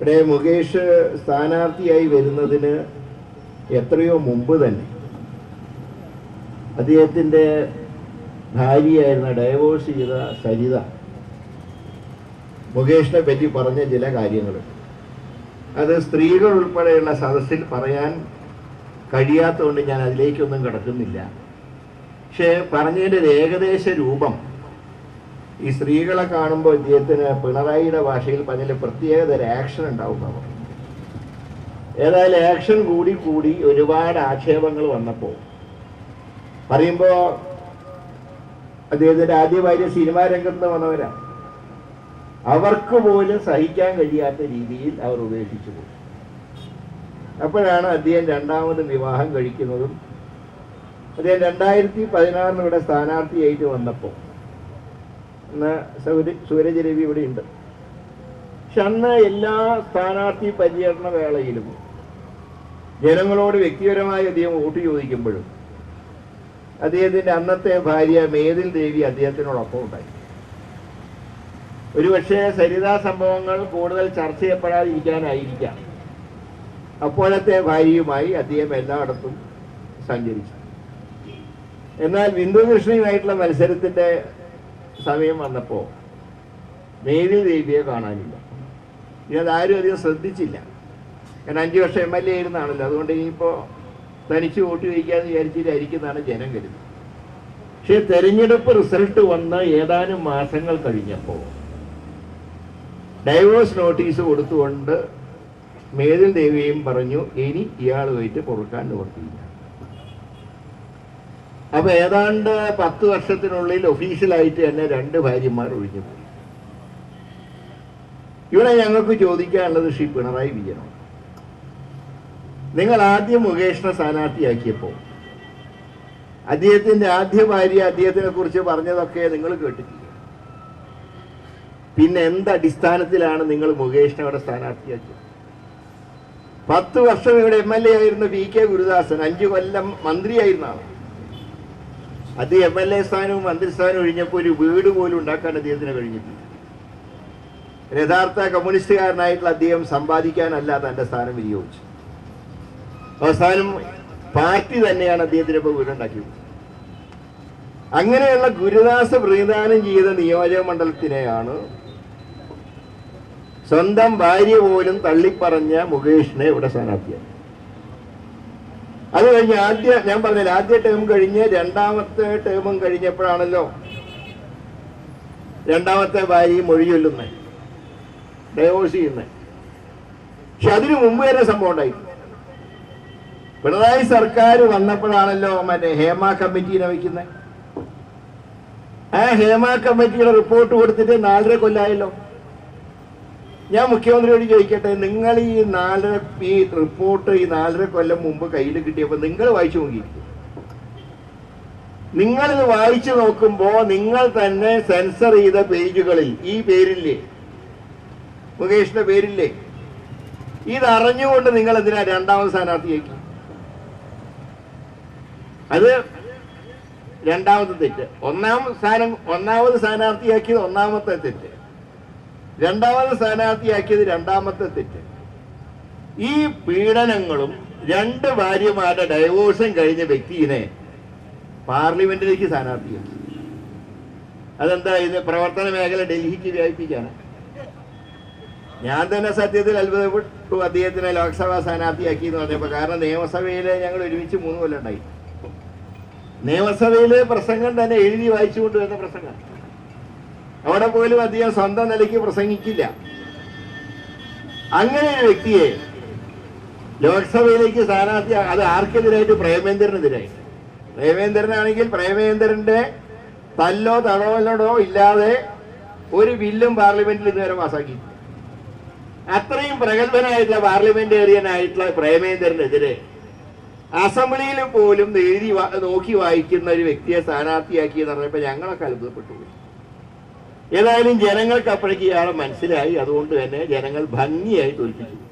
ഇവിടെ മുകേഷ് സ്ഥാനാർത്ഥിയായി വരുന്നതിന് എത്രയോ മുമ്പ് തന്നെ അദ്ദേഹത്തിന്റെ ഭാര്യയായിരുന്ന ഡൈവോഴ്സ് ചെയ്ത സരിത മുകേഷിനെ പറ്റി പറഞ്ഞ ചില കാര്യങ്ങൾ. അത് സ്ത്രീകൾ ഉൾപ്പെടെയുള്ള സദസ്സിൽ പറയാൻ കഴിയാത്തതുകൊണ്ട് ഞാൻ അതിലേക്കൊന്നും കിടക്കുന്നില്ല. പക്ഷേ പറഞ്ഞതിന്റെ ഏകദേശ രൂപം ഈ സ്ത്രീകളെ കാണുമ്പോൾ ഇദ്ദേഹത്തിന് പിണറായിയുടെ ഭാഷയിൽ പറഞ്ഞതിൽ പ്രത്യേകത ആക്ഷൻ ഉണ്ടാവും അവർ ഏതായാലും ആക്ഷൻ കൂടി കൂടി ഒരുപാട് ആക്ഷേപങ്ങൾ വന്നപ്പോൾ പറയുമ്പോൾ അദ്ദേഹത്തിന്റെ ആദ്യ ഭാര്യ സിനിമാ രംഗത്ത് വന്നവരാ. അവർക്ക് പോലും സഹിക്കാൻ കഴിയാത്ത രീതിയിൽ അവർ ഉപേക്ഷിച്ചു പോയി. അപ്പോഴാണ് അദ്ദേഹം രണ്ടാമത് വിവാഹം കഴിക്കുന്നതും അദ്ദേഹം രണ്ടായിരത്തി പതിനാറിന് ഇവിടെ സ്ഥാനാർത്ഥിയായിട്ട് വന്നപ്പോൾ ഇന്ന് സൗര സൂരജ് രവി ഇവിടെ ഉണ്ട് പക്ഷെ അന്ന് എല്ലാ സ്ഥാനാർത്ഥി പര്യടന വേളയിലും ജനങ്ങളോട് വ്യക്തിപരമായി അദ്ദേഹം വോട്ട് ചോദിക്കുമ്പോഴും അദ്ദേഹത്തിന്റെ അന്നത്തെ ഭാര്യ മേതിൽ ദേവി അദ്ദേഹത്തിനോടൊപ്പം ഉണ്ടായി. ഒരുപക്ഷെ സരിതാ സംഭവങ്ങൾ കൂടുതൽ ചർച്ച ചെയ്യപ്പെടാതിരിക്കാനായിരിക്കാം. അപ്പോഴത്തെ ഭാര്യയുമായി അദ്ദേഹം എല്ലായിടത്തും സഞ്ചരിച്ചു എന്നാൽ ബിന്ദു കൃഷ്ണയുമായിട്ടുള്ള മത്സരത്തിന്റെ സമയം വന്നപ്പോൾ മേരി ദേവിയെ കാണാനില്ല. ഇനി ആരും അധികം ശ്രദ്ധിച്ചില്ല. കാരണം അഞ്ചു വർഷം എം എൽ എ ആയിരുന്നാണല്ലോ. അതുകൊണ്ട് ഇനിയിപ്പോൾ തനിച്ച് വോട്ട് ചോദിക്കാന്ന് വിചാരിച്ചിട്ടായിരിക്കുന്നതാണ് ജനം കരുതുന്നത്. പക്ഷേ തെരഞ്ഞെടുപ്പ് റിസൾട്ട് വന്ന് ഏതാനും മാസങ്ങൾ കഴിഞ്ഞപ്പോൾ ഡൈവോഴ്സ് നോട്ടീസ് കൊടുത്തുകൊണ്ട് മേതിൽ ദേവിയും പറഞ്ഞു ഇനി ഇയാളുമായിട്ട് പൊറുക്കാൻ നിവർത്തിയില്ല. അപ്പൊ ഏതാണ്ട് പത്ത് വർഷത്തിനുള്ളിൽ ഒഫീഷ്യലായിട്ട് തന്നെ രണ്ട് ഭാര്യമാർ ഒഴിഞ്ഞു പോയി. ഇവിടെ ഞങ്ങൾക്ക് ചോദിക്കാനുള്ളത് ശ്രീ പിണറായി വിജയനാണ്. നിങ്ങൾ ആദ്യം മുകേഷിനെ സ്ഥാനാർത്ഥിയാക്കിയപ്പോൾ അദ്ദേഹത്തിന്റെ ആദ്യ ഭാര്യ അദ്ദേഹത്തിനെ കുറിച്ച് പറഞ്ഞതൊക്കെ നിങ്ങൾ കേട്ടിട്ടില്ല? പിന്നെ എന്ത് അടിസ്ഥാനത്തിലാണ് നിങ്ങൾ മുകേഷിനെ അവിടെ സ്ഥാനാർത്ഥിയാക്കിയത്? പത്ത് വർഷം ഇവിടെ എം എൽ എ ആയിരുന്ന പി കെ ഗുരുദാസൻ അഞ്ചു കൊല്ലം മന്ത്രിയായിരുന്ന ആളാണ് അത് എം എൽ എ സ്ഥാനവും മന്ത്രിസ്ഥാനവും ഒഴിഞ്ഞപ്പോൾ ഒരു വീട് പോലും ഉണ്ടാക്കാൻ അദ്ദേഹത്തിന് കഴിഞ്ഞിട്ടില്ല. യഥാർത്ഥ കമ്മ്യൂണിസ്റ്റുകാരനായിട്ടുള്ള അദ്ദേഹം സമ്പാദിക്കാനല്ല തന്റെ സ്ഥാനം വിനിയോഗിച്ചു. അവസാനം പാർട്ടി തന്നെയാണ് അദ്ദേഹത്തിന് ഇപ്പോൾ വീടുണ്ടാക്കിയത്. അങ്ങനെയുള്ള ഗുരുദാസ് പ്രതിദാനം ചെയ്ത നിയോജക മണ്ഡലത്തിനെയാണ് സ്വന്തം ഭാര്യ പോലും തള്ളിപ്പറഞ്ഞ മുകേഷിനെ ഇവിടെ സ്ഥാനാർത്ഥിയാക്കി കഴിഞ്ഞ് ആദ്യ ഞാൻ പറഞ്ഞില്ല ആദ്യ ടേം കഴിഞ്ഞ് രണ്ടാമത്തെ ടേമും കഴിഞ്ഞപ്പോഴാണല്ലോ രണ്ടാമത്തെ ഭാര്യ മൊഴിയൊല്ലുന്നത് ഡൈവോഴ്സ് ചെയ്യുന്നത് പക്ഷെ അതിനു മുമ്പ് തന്നെ സംഭവം ഉണ്ടായി. പിണറായി സർക്കാർ വന്നപ്പോഴാണല്ലോ മറ്റേ ഹേമ കമ്മിറ്റീനെ വയ്ക്കുന്നത് ആ ഹേമ കമ്മിറ്റിയുടെ റിപ്പോർട്ട് കൊടുത്തിട്ട് നാലര കൊല്ലായല്ലോ. ഞാൻ മുഖ്യമന്ത്രിയോട് ചോദിക്കട്ടെ നിങ്ങൾ ഈ നാലര ഈ റിപ്പോർട്ട് ഈ നാലര കൊല്ലം മുമ്പ് കയ്യിൽ കിട്ടിയപ്പോൾ നിങ്ങൾ വായിച്ചു നോക്കിയിരിക്കും. നിങ്ങളിത് വായിച്ചു നോക്കുമ്പോൾ നിങ്ങൾ തന്നെ സെൻസർ ചെയ്ത പേജുകളിൽ ഈ പേരില്ലേ? മുകേഷിന്റെ പേരില്ലേ? ഇത് അറിഞ്ഞുകൊണ്ട് നിങ്ങൾ എന്തിനാ രണ്ടാമത് സ്ഥാനാർത്ഥിയാക്കി അത് രണ്ടാമത്തെ തെറ്റ്. ഒന്നാം സ്ഥാനം ഒന്നാമത് സ്ഥാനാർത്ഥിയാക്കിയത് ഒന്നാമത്തെ തെറ്റ്. രണ്ടാമത് സ്ഥാനാർത്ഥിയാക്കിയത് രണ്ടാമത്തെ തെറ്റ്. ഈ പീഡനങ്ങളും രണ്ട് ഭാര്യമാരുടെ ഡൈവോഴ്സും കഴിഞ്ഞ വ്യക്തിയെ പാർലമെന്റിലേക്ക് സ്ഥാനാർത്ഥിയാക്കി. അതെന്താ ഇത് പ്രവർത്തന മേഖല ഡൽഹിക്ക് വ്യാപിപ്പിക്കാണ് ഞാൻ തന്നെ സത്യത്തിൽ അത്ഭുതപ്പെട്ടു. അദ്ദേഹത്തിനെ ലോക്സഭാ സ്ഥാനാർത്ഥിയാക്കി എന്ന് പറഞ്ഞപ്പോൾ കാരണം നിയമസഭയിൽ ഞങ്ങൾ ഒരുമിച്ച് മൂന്ന് കൊല്ലം ഉണ്ടായി. നിയമസഭയിലെ പ്രസംഗം തന്നെ എഴുതി വായിച്ചുകൊണ്ട് വരുന്ന പ്രസംഗം. അവിടെ പോലും അദ്ദേഹം സ്വന്തം നിലയ്ക്ക് പ്രസംഗിക്കില്ല. അങ്ങനെ ഒരു വ്യക്തിയെ ലോക്സഭയിലേക്ക് സ്ഥാനാർത്ഥി അത് ആർക്കെതിരായിട്ട് പ്രേമേന്ദ്രനെതിരെ? പ്രേമേന്ദ്രനാണെങ്കിൽ പ്രേമേന്ദ്രന്റെ തല്ലോ തടവലോടോ ഇല്ലാതെ ഒരു ബില്ലും പാർലമെന്റിൽ ഇതുവരെ പാസ്സാക്കി അത്രയും പ്രഗത്ഭനായിട്ടുള്ള പാർലമെന്റേറിയനായിട്ടുള്ള പ്രേമേന്ദ്രനെതിരെ അസംബ്ലിയിൽ പോലും എഴുതി നോക്കി വായിക്കുന്ന ഒരു വ്യക്തിയെ സ്ഥാനാർത്ഥിയാക്കി എന്ന് പറഞ്ഞപ്പോൾ ഞങ്ങളൊക്കെ അത്ഭുതപ്പെട്ടു. ഏതായാലും ജനങ്ങൾക്ക് അപ്പോഴേക്ക് ഇയാളെ മനസ്സിലായി. അതുകൊണ്ട് തന്നെ ജനങ്ങൾ ഭംഗിയായി തോൽപ്പിച്ചു